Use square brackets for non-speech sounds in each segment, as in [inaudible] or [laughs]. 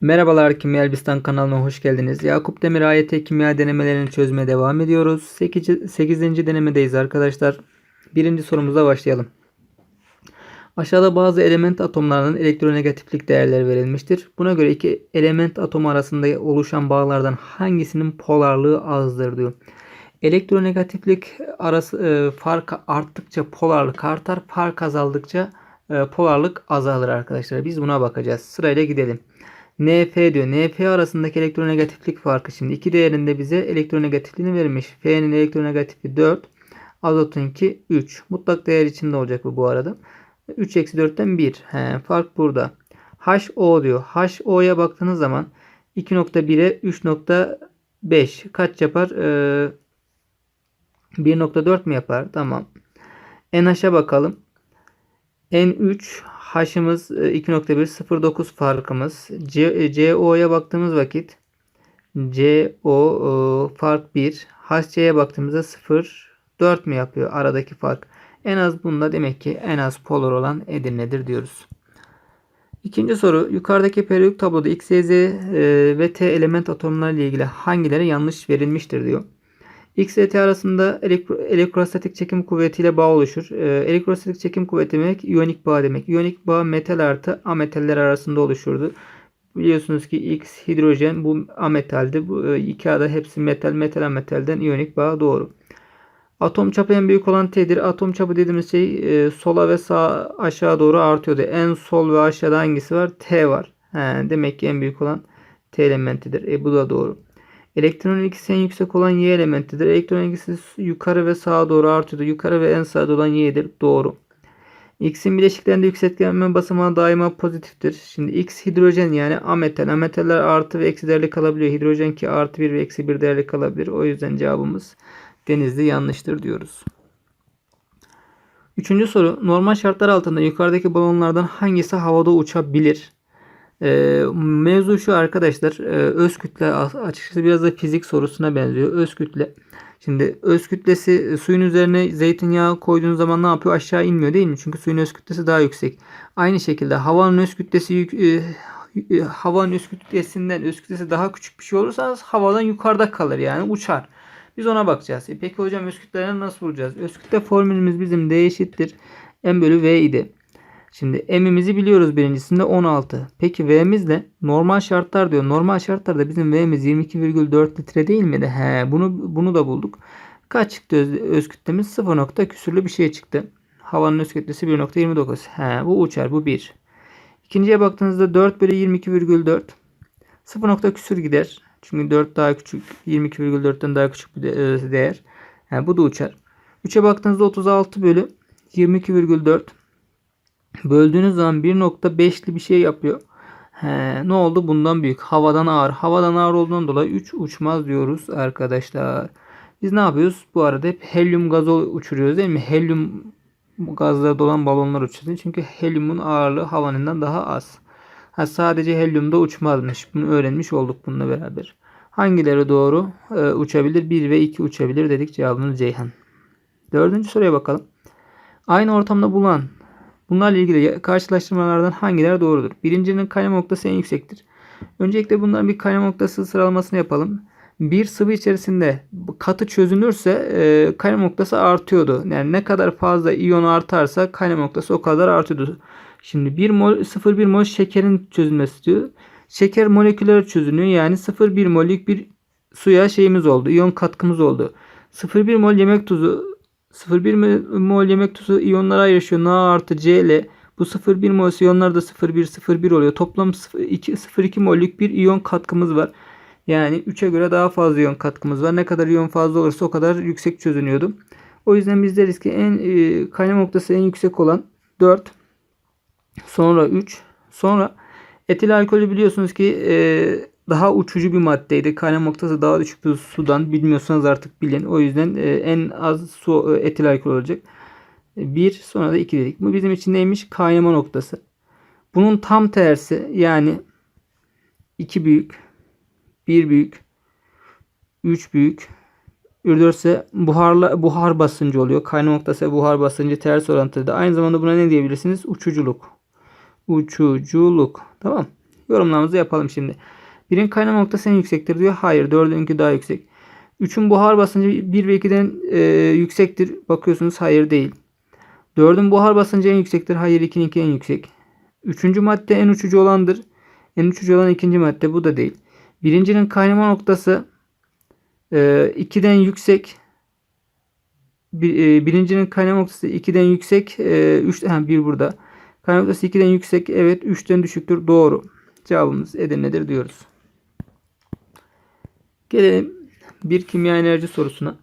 Merhabalar Kimya Elbistan kanalına hoş geldiniz. Yakup Demir AYT kimya denemelerini çözmeye devam ediyoruz. 8. 8. denemedeyiz arkadaşlar. Birinci sorumuza başlayalım. Aşağıda bazı element atomlarının elektronegatiflik değerleri verilmiştir. Buna göre iki element atomu arasında oluşan bağlardan hangisinin polarlığı azdır diyor. Elektronegatiflik arası e, fark arttıkça polarlık artar, fark azaldıkça e, polarlık azalır arkadaşlar. Biz buna bakacağız. Sırayla gidelim. NF diyor. NF arasındaki elektronegatiflik farkı şimdi iki değerinde bize elektronegatifliğini vermiş. F'nin elektronegatifi 4. Azotunki 3. Mutlak değer içinde olacak bu bu arada. 3 eksi 4'ten 1. He, fark burada. HO diyor. HO'ya baktığınız zaman 2.1'e 3.5 kaç yapar? Ee, 1.4 mi yapar? Tamam. NH'a bakalım. N3 H'ımız 2.1 0.9 farkımız. CO'ya baktığımız vakit CO e, fark 1. HC'ye baktığımızda 0 4 mi yapıyor aradaki fark. En az bunda demek ki en az polar olan Edirne'dir diyoruz. İkinci soru. Yukarıdaki periyodik tabloda X, Y, Z e, ve T element atomları ile ilgili hangileri yanlış verilmiştir diyor. X T arasında elektro, elektrostatik çekim kuvvetiyle bağ oluşur. Ee, elektrostatik çekim kuvveti demek iyonik bağ demek. İyonik bağ metal artı ametaller arasında oluşurdu. Biliyorsunuz ki X hidrojen bu ametaldi. Bu e, iki ada hepsi metal. Metal ametalden iyonik bağ doğru. Atom çapı en büyük olan T'dir. Atom çapı dediğimiz şey e, sola ve sağ aşağı doğru artıyordu. En sol ve aşağıda hangisi var? T var. He, demek ki en büyük olan T elementidir. E bu da doğru. Elektronun ikisi en yüksek olan Y elementidir. Elektronun ikisi yukarı ve sağa doğru artıyordu. Yukarı ve en sağda olan Y'dir. Doğru. X'in bileşiklerinde yükseltgenme basamağı daima pozitiftir. Şimdi X hidrojen yani ametal. Ametaller artı ve eksi değerli kalabiliyor. Hidrojen ki artı 1 ve eksi 1 değerli kalabilir. O yüzden cevabımız denizli yanlıştır diyoruz. Üçüncü soru. Normal şartlar altında yukarıdaki balonlardan hangisi havada uçabilir? E, mevzu şu arkadaşlar. E, öz kütle açıkçası biraz da fizik sorusuna benziyor. Öz kütle. Şimdi öz kütlesi suyun üzerine zeytinyağı koyduğunuz zaman ne yapıyor? Aşağı inmiyor değil mi? Çünkü suyun öz kütlesi daha yüksek. Aynı şekilde havanın öz kütlesi yük, e, e, havanın öz kütlesinden öz kütlesi daha küçük bir şey olursa havadan yukarıda kalır yani uçar. Biz ona bakacağız. E peki hocam öz kütleleri nasıl bulacağız? Öz kütle formülümüz bizim D eşittir. M bölü V idi. Şimdi M'imizi biliyoruz birincisinde 16. Peki V'miz ne? Normal şartlar diyor. Normal şartlarda bizim V'miz 22,4 litre değil miydi? He, bunu bunu da bulduk. Kaç çıktı öz, öz kütlemiz? 0 nokta küsürlü bir şey çıktı. Havanın öz kütlesi 1.29. He, bu uçar. Bu 1. İkinciye baktığınızda 4 bölü 22,4. 0 nokta küsür gider. Çünkü 4 daha küçük. 22,4'ten daha küçük bir e, değer. He, bu da uçar. 3'e baktığınızda 36 bölü 22,4. Böldüğünüz zaman 1.5'li bir şey yapıyor. He, ne oldu? Bundan büyük. Havadan ağır. Havadan ağır olduğundan dolayı 3 uçmaz diyoruz arkadaşlar. Biz ne yapıyoruz? Bu arada hep helyum gazı uçuruyoruz değil mi? Helyum gazları dolan balonlar uçuruyor. Çünkü helyumun ağırlığı havanından daha az. Ha, sadece helyumda uçmazmış. Bunu öğrenmiş olduk bununla beraber. Hangileri doğru ee, uçabilir? 1 ve 2 uçabilir dedik. Cevabımız Ceyhan. Dördüncü soruya bakalım. Aynı ortamda bulunan Bunlarla ilgili karşılaştırmalardan hangileri doğrudur? Birincinin kaynama noktası en yüksektir. Öncelikle bunların bir kaynama noktası sıralamasını yapalım. Bir sıvı içerisinde katı çözünürse e, kaynama noktası artıyordu. Yani ne kadar fazla iyon artarsa kaynama noktası o kadar artıyordu. Şimdi 1 mol 0,1 mol şekerin çözülmesi diyor. Şeker moleküller çözünüyor. Yani 0,1 mollük bir suya şeyimiz oldu. İyon katkımız oldu. 0,1 mol yemek tuzu 0,1 mol yemek tuzu iyonlara ayrışıyor. Na artı C ile bu 0,1 mol iyonlar da 0,1 oluyor. Toplam 0,2 mollük bir iyon katkımız var. Yani 3'e göre daha fazla iyon katkımız var. Ne kadar iyon fazla olursa o kadar yüksek çözünüyordu. O yüzden biz deriz ki en e, kaynama noktası en yüksek olan 4. Sonra 3. Sonra etil alkolü biliyorsunuz ki e, daha uçucu bir maddeydi. Kaynama noktası daha düşüktü sudan. Bilmiyorsanız artık bilin. O yüzden e, en az su e, etil alkol olacak. 1 sonra da 2 dedik. Bu bizim için neymiş? Kaynama noktası. Bunun tam tersi yani 2 büyük, 1 büyük, 3 büyük, 4 ise buharla, buhar basıncı oluyor. Kaynama noktası buhar basıncı ters orantıda. Aynı zamanda buna ne diyebilirsiniz? Uçuculuk. Uçuculuk. Tamam. Yorumlarımızı yapalım şimdi. Birin kaynama noktası en yüksektir diyor. Hayır. Dördünkü daha yüksek. 3'ün buhar basıncı 1 ve 2'den e, yüksektir. Bakıyorsunuz hayır değil. 4'ün buhar basıncı en yüksektir. Hayır 2'ninki en yüksek. Üçüncü madde en uçucu olandır. En uçucu olan ikinci madde. Bu da değil. Birincinin kaynama noktası e, 2'den yüksek. Bir, e, birincinin kaynama noktası 2'den yüksek. E, 3, ha, 1 burada. Kaynama noktası 2'den yüksek. Evet 3'ten düşüktür. Doğru. Cevabımız Edirne'dir diyoruz. Gelelim bir kimya enerji sorusuna.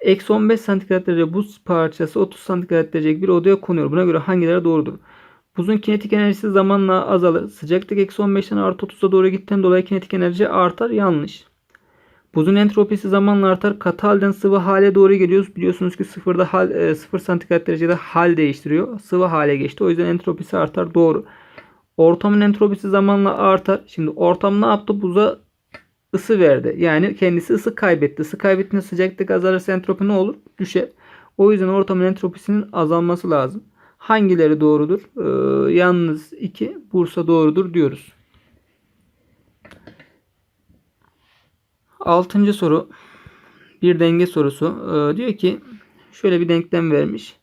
Eksi 15 santigrat derece buz parçası 30 santigrat derecelik bir odaya konuyor. Buna göre hangileri doğrudur? Buzun kinetik enerjisi zamanla azalır. Sıcaklık eksi 15'ten artı 30'a doğru gittiğinden dolayı kinetik enerji artar. Yanlış. Buzun entropisi zamanla artar. Katı halden sıvı hale doğru geliyoruz. Biliyorsunuz ki sıfırda hal, e, 0 santigrat derecede hal değiştiriyor. Sıvı hale geçti. O yüzden entropisi artar. Doğru. Ortamın entropisi zamanla artar. Şimdi ortam ne yaptı? Buza ısı verdi. Yani kendisi ısı kaybetti. Isı kaybettiğinde sıcaklık azalırsa entropi ne olur? Düşer. O yüzden ortamın entropisinin azalması lazım. Hangileri doğrudur? Ee, yalnız 2 Bursa doğrudur diyoruz. Altıncı soru. Bir denge sorusu. Ee, diyor ki şöyle bir denklem vermiş.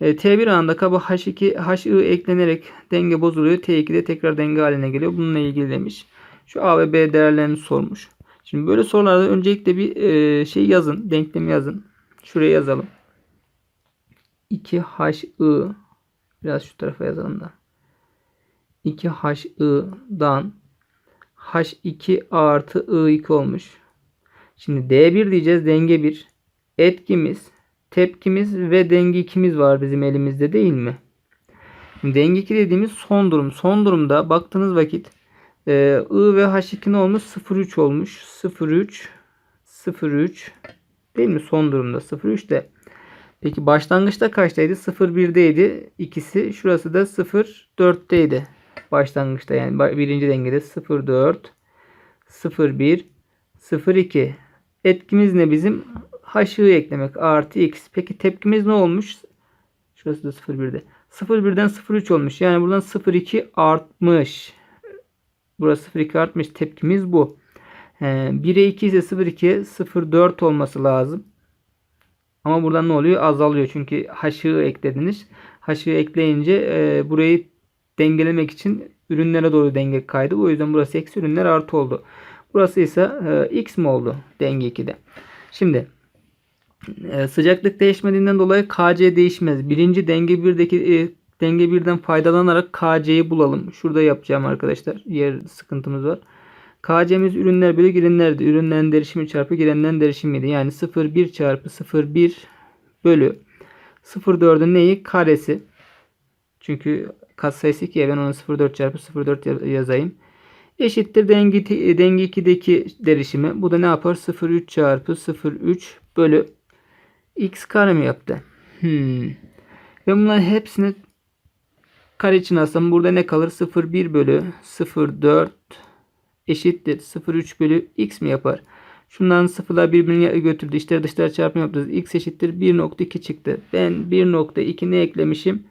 E, T1 anında kaba H2 HI eklenerek denge bozuluyor. T2'de tekrar denge haline geliyor. Bununla ilgili demiş. Şu A ve B değerlerini sormuş. Şimdi böyle sorularda öncelikle bir e, şey yazın. Denklemi yazın. Şuraya yazalım. 2HI biraz şu tarafa yazalım da. 2HI'dan H2 artı I2 olmuş. Şimdi D1 diyeceğiz. Denge 1. Etkimiz, tepkimiz ve denge 2'miz var bizim elimizde değil mi? Denge 2 dediğimiz son durum. Son durumda baktığınız vakit ee, I ve H2 ne olmuş? 0,3 olmuş. 0,3 0,3 değil mi? Son durumda 0,3 de. Peki başlangıçta kaçtaydı? 0,1'deydi. İkisi. Şurası da 0,4'teydi. Başlangıçta yani birinci dengede 0,4 0,1 0,2 Etkimiz ne bizim? H'ı eklemek. Artı x. Peki tepkimiz ne olmuş? Şurası da 0,1'de. 0,1'den 0,3 olmuş. Yani buradan 0,2 artmış. Burası 0,2 artmış. Tepkimiz bu. 1'e 2 ise 0,2'ye 0,4 olması lazım. Ama buradan ne oluyor? Azalıyor. Çünkü haşığı eklediniz. Haşığı ekleyince e, burayı dengelemek için ürünlere doğru denge kaydı. O yüzden burası eksi ürünler artı oldu. Burası ise e, x mi oldu? Denge 2'de. Şimdi e, sıcaklık değişmediğinden dolayı KC değişmez. Birinci denge 1'deki e, denge 1'den faydalanarak KC'yi bulalım. Şurada yapacağım arkadaşlar. Yer sıkıntımız var. KC'miz ürünler bölü girenlerdi. Ürünlerin derişimi çarpı girenlerin derişimiydi. Yani 0,1 çarpı 0,1 bölü 0,4'ün neyi? Karesi. Çünkü katsayısı 2 ben onu 0,4 çarpı 0,4 yazayım. Eşittir denge, denge 2'deki derişimi. Bu da ne yapar? 0,3 çarpı 0,3 bölü x kare mi yaptı? Hmm. Ve bunların hepsini kare için alsam burada ne kalır? 0,1 bölü 0,4 eşittir 0,3 bölü x mi yapar? Şundan sıfırlar birbirini götürdü. İşler dışlar çarpım yaptınız. x eşittir 1.2 çıktı. Ben 1.2 ne eklemişim?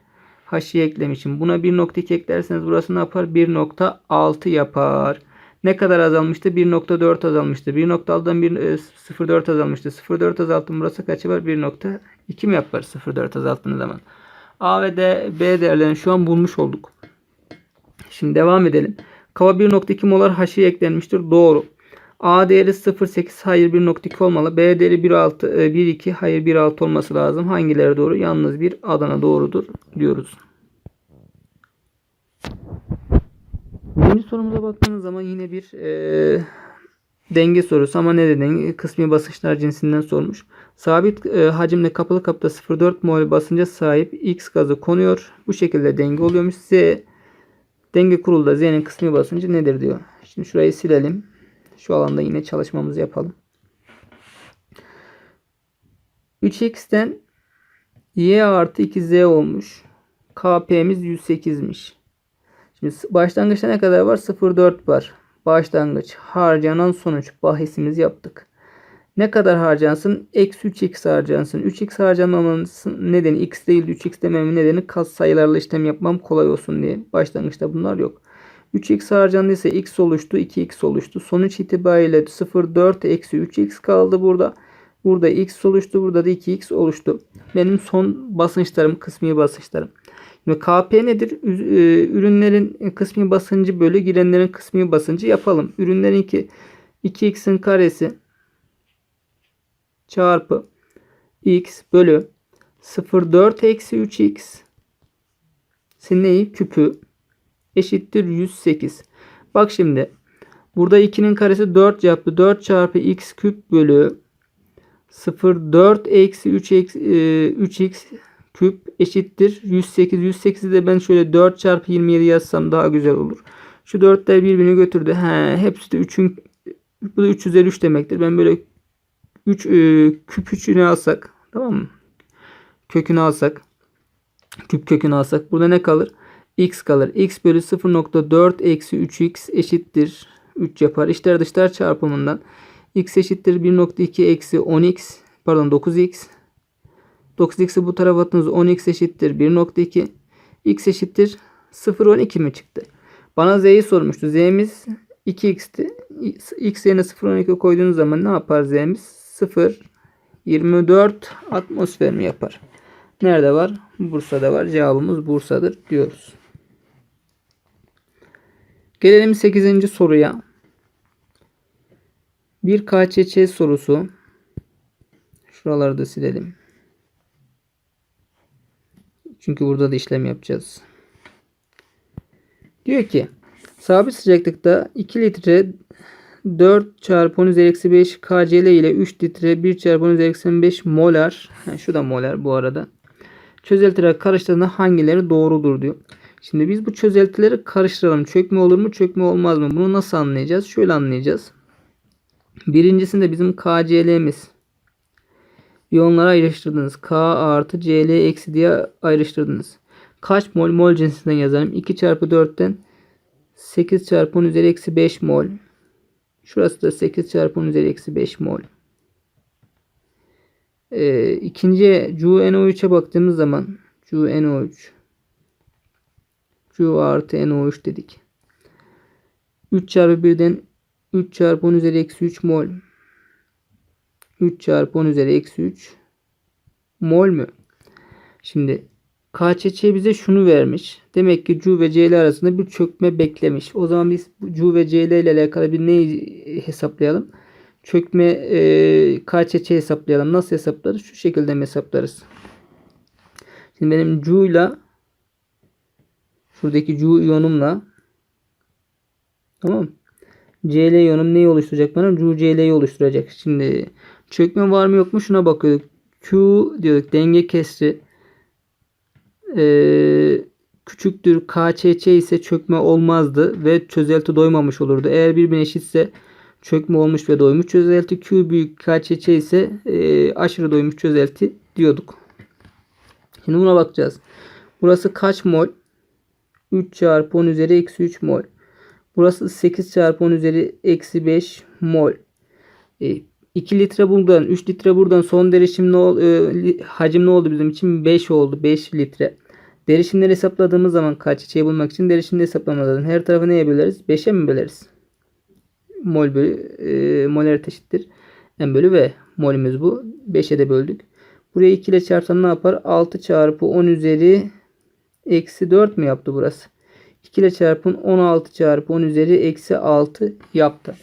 h'yi eklemişim. Buna 1.2 eklerseniz burası ne yapar? 1.6 yapar. Ne kadar azalmıştı? 1.4 azalmıştı. 1.6'dan 0.4 azalmıştı. 0.4 azalttım. Burası kaçı var? 1.2 mi yapar 0.4 azalttığınız zaman? A ve D, B değerlerini şu an bulmuş olduk. Şimdi devam edelim. Kava 1.2 molar H'ı eklenmiştir. Doğru. A değeri 0.8 hayır 1.2 olmalı. B değeri 1.6 1.2 hayır 1.6 olması lazım. Hangileri doğru? Yalnız bir Adana doğrudur diyoruz. Birinci sorumuza baktığınız zaman yine bir e, denge sorusu ama ne denge? Kısmi basınçlar cinsinden sormuş. Sabit e, hacimli kapalı kapta 0.4 mol basınca sahip X gazı konuyor. Bu şekilde denge oluyormuş. Z denge kurulda Z'nin kısmi basıncı nedir diyor. Şimdi şurayı silelim. Şu alanda yine çalışmamızı yapalım. 3x'ten y artı 2z olmuş. KP'miz 108'miş. Şimdi başlangıçta ne kadar var? 0,4 var. Başlangıç harcanan sonuç bahisimizi yaptık. Ne kadar harcansın? Eksi 3x harcansın. 3x harcamamın nedeni x değil 3x dememin nedeni kas sayılarla işlem yapmam kolay olsun diye. Başlangıçta bunlar yok. 3x harcandıysa x oluştu 2x oluştu. Sonuç itibariyle 0,4 eksi 3x kaldı burada. Burada x oluştu. Burada da 2x oluştu. Benim son basınçlarım kısmi basınçlarım. Şimdi KP nedir? E, Ürünlerin kısmi basıncı bölü girenlerin kısmi basıncı yapalım. Ürünlerin ki 2x'in karesi çarpı x bölü 0,4 eksi 3x Senin neyi? Küpü eşittir 108. Bak şimdi. Burada 2'nin karesi 4 yaptı. 4 çarpı x küp bölü 0,4 eksi 3 eksi, e, 3x küp eşittir 108. 108'i de ben şöyle 4 çarpı 27 yazsam daha güzel olur. Şu 4'ler birbirini götürdü. He, hepsi de 3'ün bu da 3 üzeri 3 demektir. Ben böyle 3 e, küp 3'ünü alsak tamam mı? Kökünü alsak küp kökünü alsak burada ne kalır? x kalır. x bölü 0.4 eksi 3x eşittir 3 yapar. İçler dışlar çarpımından x eşittir 1.2 eksi 10x pardon 9x 9x'i bu tarafa attığınız 10x eşittir 1.2 x eşittir 0.12 mi çıktı? Bana z'yi sormuştu. z'miz 2x'ti. x yerine 0.12 koyduğunuz zaman ne yapar z'miz? 0 24 atmosfer mi yapar? Nerede var? Bursa'da var. Cevabımız Bursa'dır diyoruz. Gelelim 8. soruya. Bir KÇÇ sorusu. Şuraları da silelim. Çünkü burada da işlem yapacağız. Diyor ki sabit sıcaklıkta 2 litre 4 çarpı 10 üzeri eksi 5 KCl ile 3 litre 1 çarpı 10 üzeri eksi 5 molar. Ha, şu da molar bu arada. Çözeltiler karıştığında hangileri doğrudur diyor. Şimdi biz bu çözeltileri karıştıralım. Çökme olur mu çökme olmaz mı? Bunu nasıl anlayacağız? Şöyle anlayacağız. Birincisinde bizim KCl'miz. İyonlara ayrıştırdınız. K artı Cl eksi diye ayrıştırdınız. Kaç mol? Mol cinsinden yazalım. 2 çarpı 4'ten 8 çarpı 10 üzeri eksi 5 mol. Şurası da 8 çarpı 10 üzeri eksi 5 mol. Ee, ikinci CuNO3'e baktığımız zaman CuNO3 Cu artı NO3 dedik. 3 çarpı 1'den 3 çarpı 10 üzeri eksi 3 mol. 3 çarpı 10 üzeri eksi 3 mol mü? Şimdi KÇÇ bize şunu vermiş. Demek ki Cu ve Cl arasında bir çökme beklemiş. O zaman biz Cu ve Cl ile alakalı bir neyi hesaplayalım? Çökme e, KÇÇ hesaplayalım. Nasıl hesaplarız? Şu şekilde hesaplarız? Şimdi benim Cu ile şuradaki Cu iyonumla tamam Cl iyonum neyi oluşturacak bana? Cu Cl'yi oluşturacak. Şimdi çökme var mı yok mu şuna bakıyorduk. Q diyorduk denge kesri ee, küçüktür KÇÇ ise çökme olmazdı ve çözelti doymamış olurdu. Eğer birbirine eşitse çökme olmuş ve doymuş çözelti. Q büyük KÇÇ ise e, aşırı doymuş çözelti diyorduk. Şimdi buna bakacağız. Burası kaç mol? 3 çarpı 10 üzeri eksi 3 mol. Burası 8 çarpı 10 üzeri eksi 5 mol. E, 2 litre buradan 3 litre buradan son derişim ne oldu? E, hacim ne oldu bizim için? 5 oldu. 5 litre. Derişimleri hesapladığımız zaman kaç çiçeği bulmak için derişimleri hesaplamamız. Her tarafı neye böleriz? 5'e mi böleriz? Mol bölü e, molar eşittir. M bölü V. Molümüz bu. 5'e de böldük. Buraya 2 ile çarpsam ne yapar? 6 çarpı 10 üzeri eksi 4 mü yaptı burası? 2 ile çarpın 16 çarpı 10 üzeri eksi 6 yaptı.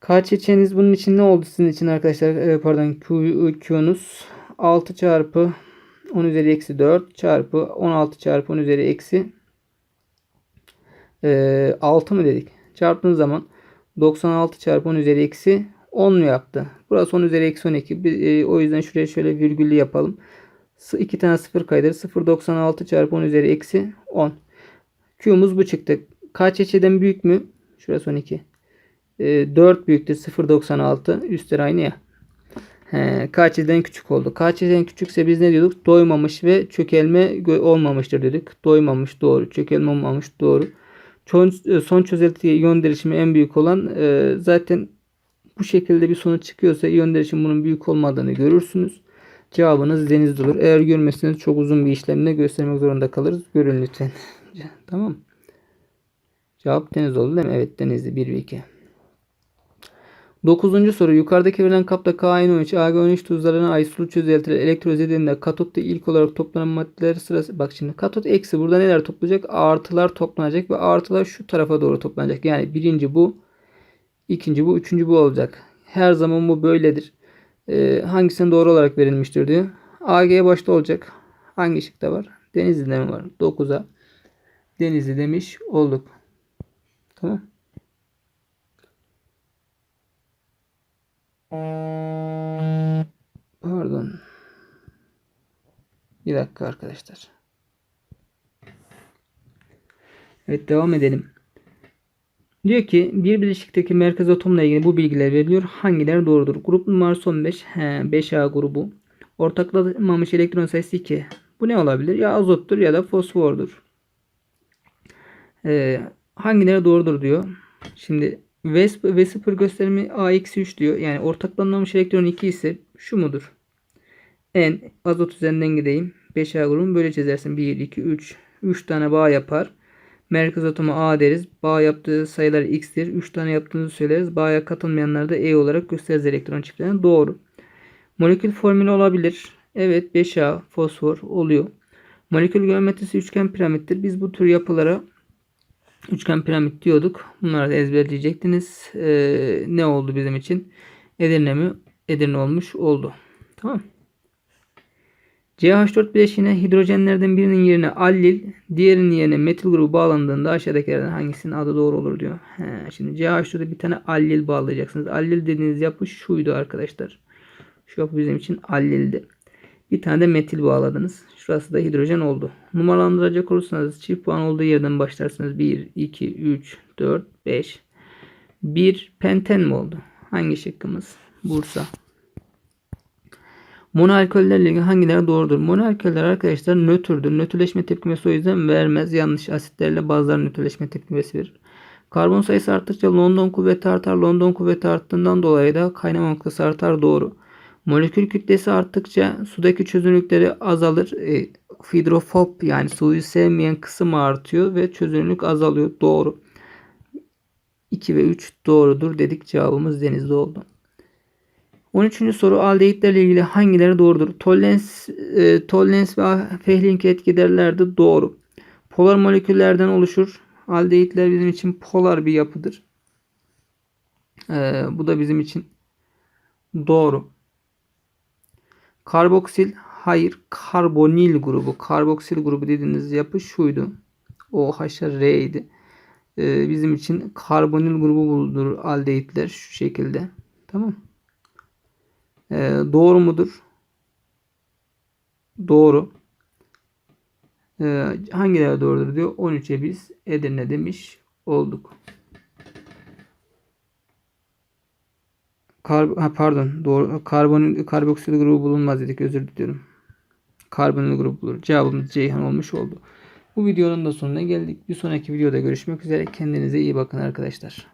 KÇÇ'niz bunun için ne oldu sizin için arkadaşlar? Ee, pardon Q, Q'nuz 6 çarpı 10 üzeri eksi 4 çarpı 16 çarpı 10 üzeri eksi e, 6 mı dedik? Çarptığınız zaman 96 çarpı 10 üzeri eksi 10 mu yaptı? Burası 10 üzeri eksi 12. Bir, e, o yüzden şuraya şöyle virgüllü yapalım. 2 tane 0 kaydır. 0.96 çarpı 10 üzeri eksi 10. Q'muz bu çıktı. KÇÇ'den büyük mü? Şurası 12. E, 4 büyüktür 0.96. Üstler aynı ya. He, KÇ'den küçük oldu. KÇ'den küçükse biz ne diyorduk? Doymamış ve çökelme olmamıştır dedik. Doymamış doğru. Çökelme olmamış doğru. Son, son çözelti iyon derişimi en büyük olan e, zaten bu şekilde bir sonuç çıkıyorsa iyon derişimi bunun büyük olmadığını görürsünüz. Cevabınız denizde olur. Eğer görmezseniz çok uzun bir işlemle göstermek zorunda kalırız. Görün lütfen. [laughs] tamam Cevap deniz oldu değil mi? Evet denizli 1 ve 2. Dokuzuncu soru. Yukarıdaki verilen kapta K13, Ag13 tuzlarına ait sulu çözeltiler elektroz katotta ilk olarak toplanan maddeler sırası. Bak şimdi katot eksi burada neler toplayacak? Artılar toplanacak ve artılar şu tarafa doğru toplanacak. Yani birinci bu, ikinci bu, üçüncü bu olacak. Her zaman bu böyledir. Ee, hangisinin doğru olarak verilmiştir diyor. AG başta olacak. Hangi şıkta var? Denizli'de mi var? 9'a. Denizli demiş olduk. Tamam. Pardon. Bir dakika arkadaşlar. Evet devam edelim. Diyor ki bir bileşikteki merkez atomla ilgili bu bilgiler veriliyor. Hangileri doğrudur? Grup numarası 15. He, 5A grubu. Ortaklanmamış elektron sayısı 2. Bu ne olabilir? Ya azottur ya da fosfordur. Ee, hangileri doğrudur diyor. Şimdi V0 gösterimi A-3 diyor. Yani ortaklanmamış elektron 2 ise şu mudur? N azot üzerinden gideyim. 5A grubunu böyle çizersin. 1, 2, 3. 3 tane bağ yapar. Merkez atomu A deriz. Bağ yaptığı sayılar X'tir. 3 tane yaptığınızı söyleriz. Bağa katılmayanları da E olarak gösteririz elektron çiftlerini. Doğru. Molekül formülü olabilir. Evet 5A fosfor oluyor. Molekül geometrisi üçgen piramittir. Biz bu tür yapılara üçgen piramit diyorduk. Bunları da ezberleyecektiniz. Ee, ne oldu bizim için? Edirne mi? Edirne olmuş oldu. Tamam. CH4 bileşiğine hidrojenlerden birinin yerine allil, diğerinin yerine metil grubu bağlandığında aşağıdakilerden hangisinin adı doğru olur diyor. He, şimdi CH4'e bir tane allil bağlayacaksınız. Allil dediğiniz yapı şuydu arkadaşlar. Şu yapı bizim için allildi. Bir tane de metil bağladınız. Şurası da hidrojen oldu. Numaralandıracak olursanız çift puan olduğu yerden başlarsınız. 1, 2, 3, 4, 5. 1 penten mi oldu? Hangi şıkkımız? Bursa. Monoalkollerle ilgili hangileri doğrudur? Monoalkoller arkadaşlar nötrdür. Nötrleşme tepkimesi o yüzden vermez. Yanlış asitlerle bazıları nötrleşme tepkimesi verir. Karbon sayısı arttıkça London kuvveti artar. London kuvveti arttığından dolayı da kaynama noktası artar. Doğru. Molekül kütlesi arttıkça sudaki çözünürlükleri azalır. E, hidrofob yani suyu sevmeyen kısım artıyor ve çözünürlük azalıyor. Doğru. 2 ve 3 doğrudur dedik. Cevabımız denizde oldu. 13. soru aldehitlerle ilgili hangileri doğrudur? Tollens, e, Tollens ve Fehling etkiderler doğru. Polar moleküllerden oluşur. Aldehitler bizim için polar bir yapıdır. E, bu da bizim için doğru. Karboksil hayır karbonil grubu. Karboksil grubu dediğiniz yapı şuydu. O haşa R idi. E, bizim için karbonil grubu bulunur aldehitler şu şekilde. Tamam e, doğru mudur? Doğru. E, hangileri doğrudur diyor. 13'e biz Edirne demiş olduk. Kar, ha, pardon doğru. Karbon karboksil grubu bulunmaz dedik. Özür diliyorum. Karbonil grubu bulur. Cevabımız Ceyhan olmuş oldu. Bu videonun da sonuna geldik. Bir sonraki videoda görüşmek üzere. Kendinize iyi bakın arkadaşlar.